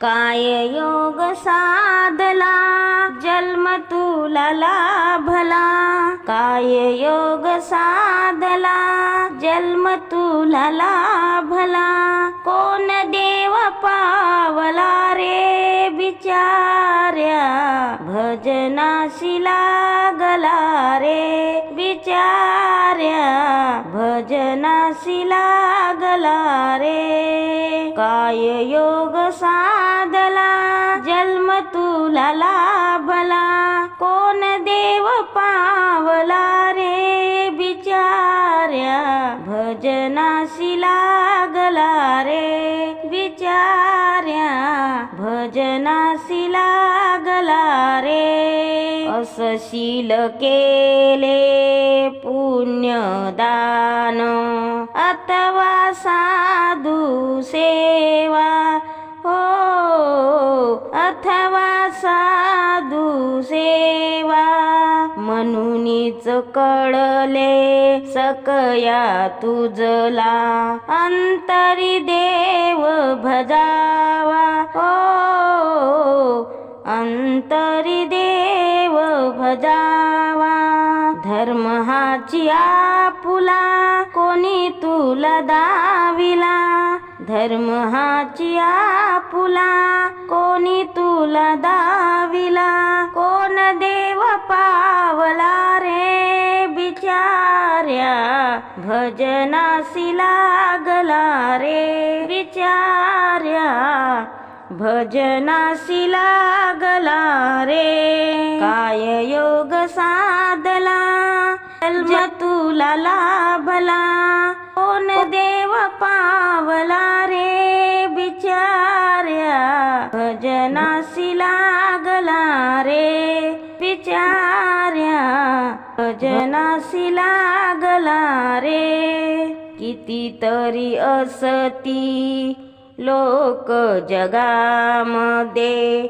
काय योग साधला जन्म तुला लाभला काय योग साधला जन्म तुला लाभला कोण देव पावला रे बिचाऱ्या भजनाशी लागला रे बिचाऱ्या भजनाशी लागला रे। काय योग साधला भजनाशी लागला रे. असशील केले पुण्यदान. अथवा साधू सेवा. हो अथवा साधू सेवा. म्हणूनच कळले सकया तुझला. अंतरी देव भजावा. हो अंतरी देव भजावा धर्म हाची आपुला कोणी तुला दाविला? धर्म हाची आपुला कोणी तुला दाविला? कोण देव पावला रे बिचार्या भजनासी लागला रे बिचार भजनासी लागला रे. काय योग साधला? जन्म तुला लाभला? कोण देव पावला रे बिचार्या? भजनासी लागला रे बिचार्या. भजनासी लागला रे. कितीतरी असती लोक जगामध्ये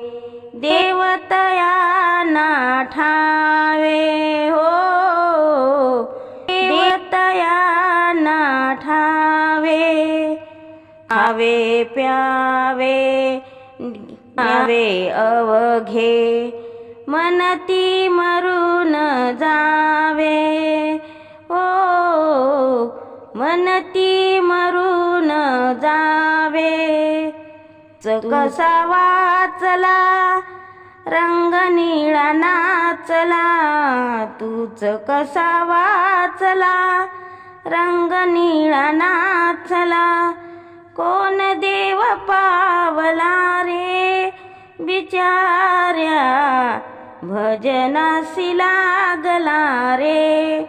देवतया ना ठावे हो. देवतया ना ठावे. आवे प्यावे आवे अवघे. मनती मरून जावे. हो मनती मरून कसा वाचला? रंग निळा नाचला. तूच कसा वाचला? रंग निळा नाचला. कोण देव पावला रे? बिचार्या भजनासी लागला रे.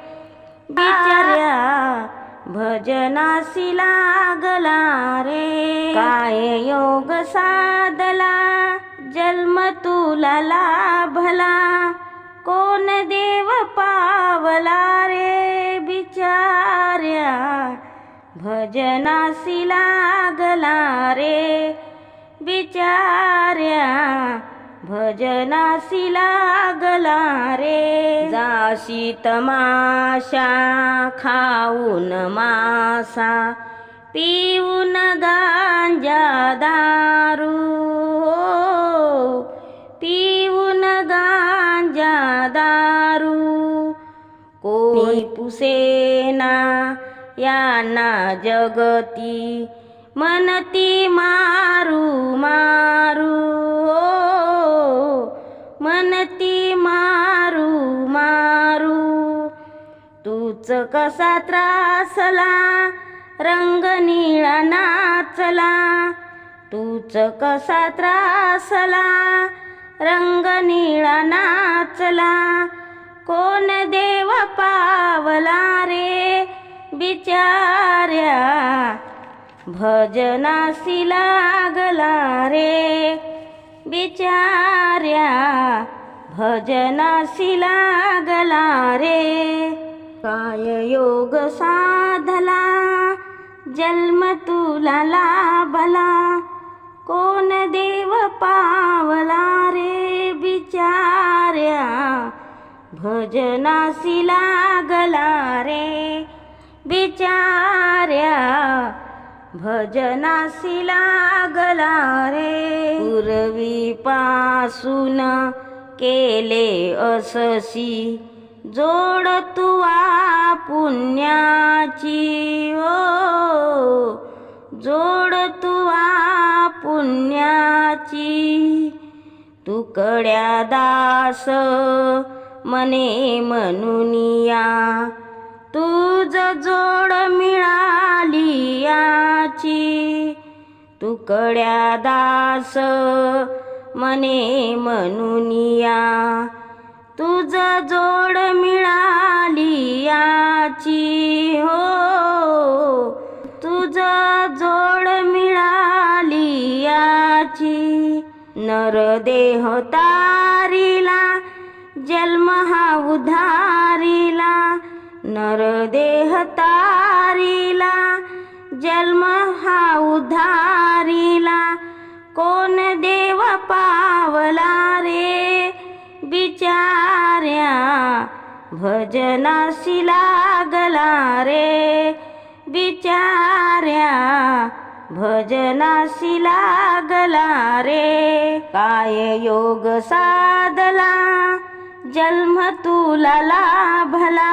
बिचार्या भजनासी लागला रे. काय योग साधला? जन्म तुला लाभला. कोण देव पावला रे बिचार्या? भजनासी लागला रे बिचार्या. भजनासी लागला रे. शीत तमाशा खाऊन मासा पिऊन गांजा दारू. हो, पिऊन गांजा दारू. कोणी पुसेना यांना जगती मनती मारू मारू. हो, मनती कसा त्रासला? रंग निळा नाचला. तूच कसा त्रासला? रंग निळा नाचला. कोण देव पावला रे? बिचार्या भजनासी लागला रे. बिचार्या भजनासी लागला रे. काय योग साधला जन्म तुला लाभला. कोण देव पावला रे बिचार्या भजनासी लागला रे बिचार्या भजनासी लागला रे. पूर्वीपासून केले अससी जोड तुवा पुण्याची ओ. जोड तुवा पुण्याची. तुकड्या दास मने म्हणूनिया तुझ जोड मिळाली याची. तुकड्या दास मने म्हणूनिया तुझ जोड मिळाली याची हो. तुझ जोड मिळाली याची नरदेह तारिला जन्म हा उधारिला. नरदेह तारिला जन्म हा उधार भजनाशी लागला रे। बिचाऱ्या भजनाशी लागला रे। काय योग साधला जन्म तुला लाभला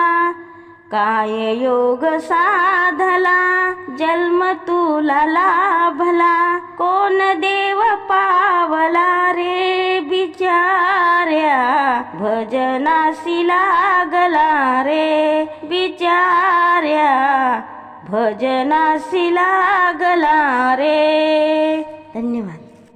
काय योग साधला? जन्म तुला लाभला? कोण देव पावला रे बिचार्या भजनासी लागला रे बिचार्या भजनासी लागला रे. धन्यवाद.